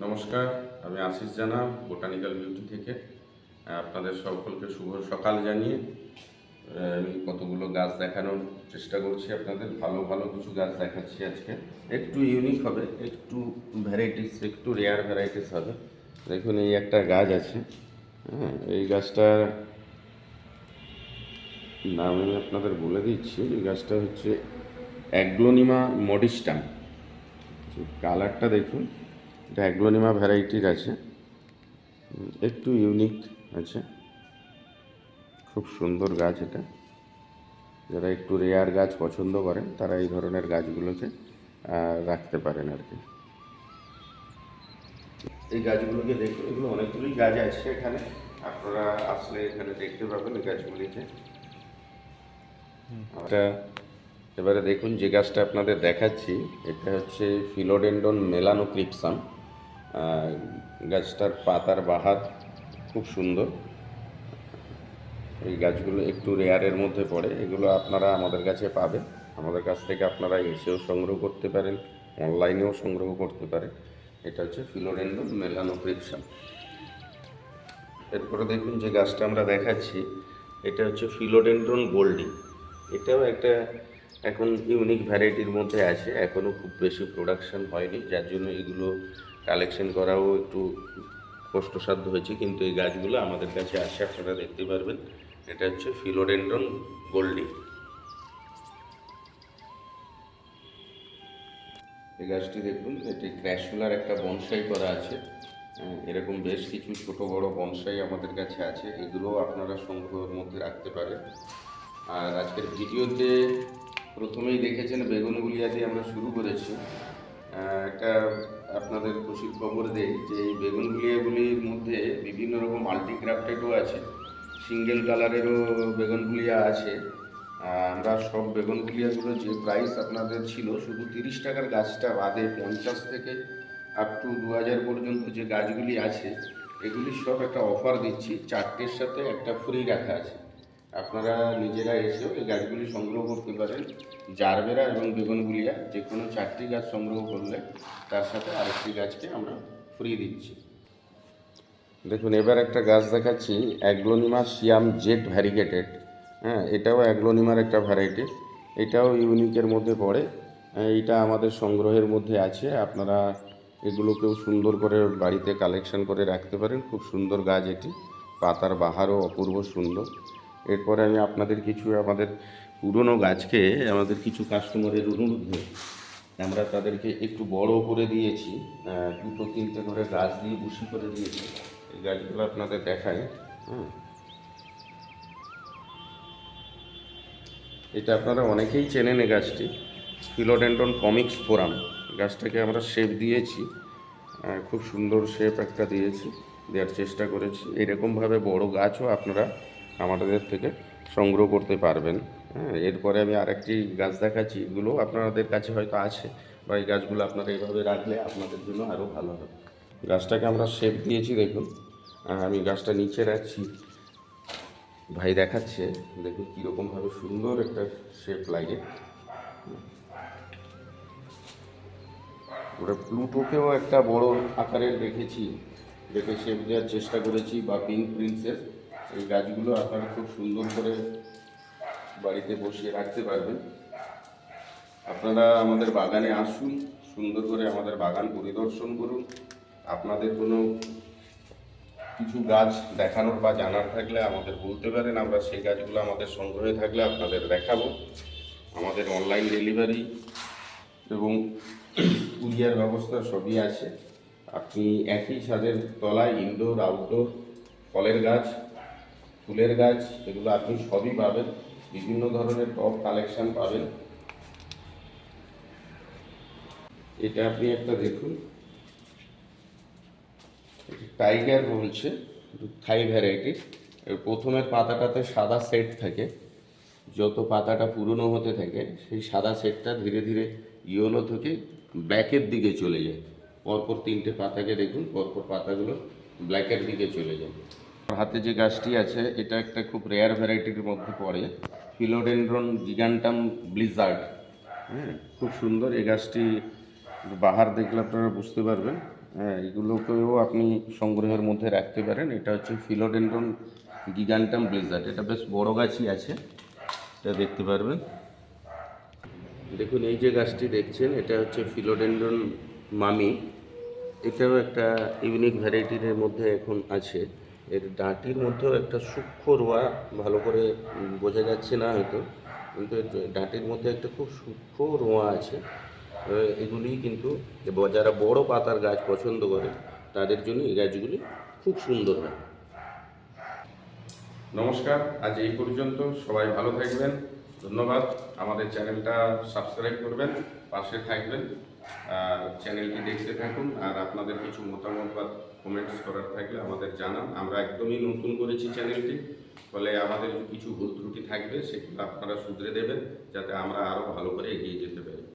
নমস্কার, আমি আশিস জানা, বোটানিক্যাল বিউটি থেকে। আপনাদের সকলকে শুভ সকাল জানিয়ে আমি কতগুলো গাছ দেখানোর চেষ্টা করছি আপনাদের। ভালো ভালো কিছু গাছ দেখাচ্ছি আজকে। একটু ইউনিক হবে, একটু ভ্যারাইটিস একটু রেয়ার ভ্যারাইটিস হবে। দেখুন, এই একটা গাছ আছে। হ্যাঁ এই গাছটার নাম আমি আপনাদের বলে দিচ্ছি। এই গাছটা হচ্ছে অ্যাগ্লোনিমা মডিস্টাম কালারটা দেখুন এটা অ্যাগ্লোনিমা ভ্যারাইটির আছে। একটু ইউনিক আছে। খুব সুন্দর গাছ এটা। যারা একটু রেয়ার গাছ পছন্দ করেন, তারা এই ধরনের গাছগুলোকে রাখতে পারেন আর কি। এই গাছগুলোকে দেখুন এগুলো অনেকগুলোই গাছ আছে এখানে। আপনারা আসলে এখানে দেখতে পাবেন এই গাছগুলিকে। এটা এবারে দেখুন, যে গাছটা আপনাদের দেখাচ্ছি, এটা হচ্ছে ফিলোডেন্ডন মেলানোক্রিপসাম গাছটার পাতার বাহার খুব সুন্দর। এই গাছগুলো একটু রেয়ারের মধ্যে পড়ে, এগুলো আপনারা আমাদের কাছে পাবেন। আমাদের কাছ থেকে আপনারা এসেও সংগ্রহ করতে পারেন, অনলাইনেও সংগ্রহ করতে পারেন। এটা হচ্ছে ফিলোডেন্ডন মেলানোক্রিপসাম এরপরে দেখুন যে গাছটা আমরা দেখাচ্ছি, এটা হচ্ছে ফিলোডেন্ড্রন গোল্ডি। এটাও একটা এখন ইউনিক ভ্যারাইটির মধ্যে আছে এখনও খুব বেশি প্রোডাকশন হয়নি, যার জন্য এগুলো কালেকশন করাও একটু কষ্টসাধ্য হয়েছে কিন্তু এই গাছগুলো আমাদের কাছে আসে আপনারা দেখতে পারবেন। এটা হচ্ছে ফিলোডেন্ড্রন গোল্ডি। এই গাছটি দেখুন এটি ক্র্যাশুলার একটা বনসাই করা আছে। হ্যাঁ, এরকম বেশ কিছু ছোট বড় বনসাই আমাদের কাছে আছে এগুলো আপনারা সংগ্রহের মধ্যে রাখতে পারেন। আর আজকের ভিডিওতে প্রথমেই দেখেছেন বেগুনগুলিয়া দিয়ে আমরা শুরু করেছি। একটা আপনাদের খুশির খবর দেই যে এই বেগুনগুলিয়াগুলির মধ্যে বিভিন্ন রকম মাল্টিক্রাফটেডও আছে সিঙ্গেল কালারেরও বেগুনগুলিয়া আছে। আহ, আমরা সব বেগুনগুলিয়াগুলো যে প্রাইস আপনাদের ছিল শুধু তিরিশ টাকার গাছটা বাদে পঞ্চাশ থেকে আপ টু দু হাজার পর্যন্ত যে গাছগুলি আছে এগুলি সব একটা অফার দিচ্ছি। চারটের সাথে একটা ফ্রি রাখা আছে। আপনারা নিজেরা এসেও এই গাছগুলি সংগ্রহ করতে পারেন। জারবেরা এবং বেগুনগুলিয়া যে কোনো চারটি গাছ সংগ্রহ করলে তার সাথে আরেকটি গাছকে আমরা ফ্রি দিচ্ছি। দেখুন এবার একটা গাছ দেখাচ্ছি অ্যাগ্লোনিমা সিয়াম জেট ভ্যারিগেটেড। হ্যাঁ এটাও অ্যাগ্লোনিমার একটা ভ্যারাইটি। এটাও ইউনিকের মধ্যে পড়ে। হ্যাঁ, এইটা আমাদের সংগ্রহের মধ্যে আছে। আপনারা এগুলোকেও সুন্দর করে বাড়িতে কালেকশন করে রাখতে পারেন। খুব সুন্দর গাছ এটি। পাতার বাহারও অপূর্ব সুন্দর। এরপরে আমি আপনাদের কিছু, আমাদের পুরনো গাছকে, আমাদের কিছু কাস্টমারের অনুরোধে আমরা তাদেরকে একটু বড় করে দিয়েছি দুটো, তিনটে করে গাছ দিয়ে বুশি করে দিয়েছি। এই গাছগুলো আপনাদের দেখায় হ্যাঁ এটা আপনারা অনেকেই চেনেন এই গাছটি ফিলোডেন্ডন কমিক্স ফোরাম গাছটাকে আমরা শেপ দিয়েছি খুব সুন্দর শেপ একটা দিয়েছি, দেওয়ার চেষ্টা করেছি। এরকমভাবে বড় গাছও আপনারা আমাদের থেকে সংগ্রহ করতে পারবেন। হ্যাঁ এরপরে আমি আরেকটি গাছ দেখাচ্ছি। এগুলো আপনাদের কাছে হয়তো আছে, বা এই গাছগুলো আপনারা এইভাবে রাখলে আপনাদের জন্য আরও ভালো হবে। গাছটাকে আমরা শেপ দিয়েছি, দেখুন। আমি গাছটা নিচে রাখছি। ভাই দেখাচ্ছে, দেখুন কীরকমভাবে সুন্দর একটা শেপ লাগে। ওটা প্লুটোকেও একটা বড় আকারের রেখেছি দেখে শেপ দেওয়ার চেষ্টা করেছি, বা পিঙ্ক প্রিন্সেস এই গাছগুলো আপনারা খুব সুন্দর করে বাড়িতে বসিয়ে রাখতে পারবেন। আপনারা আমাদের বাগানে আসুন, সুন্দর করে আমাদের বাগান পরিদর্শন করুন। আপনাদের কোনো কিছু গাছ দেখানোর বা জানার থাকলে আমাদের বলতে পারেন, আমরা সেই গাছগুলো আমাদের সংগ্রহে থাকলে আপনাদের দেখাবো। আমাদের অনলাইন ডেলিভারি এবং কুরিয়ার ব্যবস্থা সবই আছে। আপনি একই ছাদের তলায় ইনডোর আউটডোর ফলের গাছ ফুলের গাছ, এগুলো আপনি সবই পাবেন। বিভিন্ন ধরনের টপ কালেকশন পাবেন। এটা আপনি একটা দেখুন। টাইগার বলছে থাই ভ্যারাইটির প্রথমের পাতাটাতে সাদা সেট থাকে। যত পাতাটা পুরনো হতে থাকে, সেই সাদা সেটটা ধীরে ধীরে ইয়েলো থেকে ব্ল্যাকের দিকে চলে যায়। পরপর তিনটে পাতাকে দেখুন, পরপর পাতাগুলো ব্ল্যাকের দিকে চলে যায়। হাতে যে গাছটি আছে, এটা একটা খুব রেয়ার ভ্যারাইটির মধ্যে পড়ে। ফিলোডেন্ড্রন জিগান্টাম ব্লিজার্ড হ্যাঁ খুব সুন্দর এই গাছটি বাহার দেখলে আপনারা বুঝতে পারবেন। হ্যাঁ এগুলোকেও আপনি সংগ্রহের মধ্যে রাখতে পারেন। এটা হচ্ছে ফিলোডেন্ড্রন গিগান্টাম ব্লিজার্ড এটা বেশ বড় গাছই আছে, এটা দেখতে পারবেন। দেখুন, এই যে গাছটি দেখছেন, এটা হচ্ছে ফিলোডেন্ড্রন মামি। এটাও একটা ইউনিক ভ্যারাইটির মধ্যে এখন আছে। এর ডাঁটির মধ্যেও একটা সূক্ষ্ম রোয়া ভালো করে বোঝা যাচ্ছে না হয়তো, কিন্তু ডাঁটির মধ্যে একটা খুব সূক্ষ্ম রোয়া আছে। এগুলি কিন্তু যারা বড় পাতার গাছ পছন্দ করে, তাদের জন্য এই গাছগুলি খুব সুন্দর হয়। নমস্কার, আজ এই পর্যন্ত সবাই ভালো থাকবেন। ধন্যবাদ। আমাদের চ্যানেলটা সাবস্ক্রাইব করবেন। পাশে থাকবেন আর চ্যানেলটি দেখতে থাকুন, আর আপনাদের কিছু মতামত বা কমেন্টস করার থাকলে আমাদের জানান। আমরা একদমই নতুন করেছি চ্যানেলটি, ফলে আমাদের কিছু ভুল ত্রুটি থাকবে, সেগুলো আপনারা শুধরে দেবেন, যাতে আমরা আরও ভালো করে এগিয়ে যেতে পারি।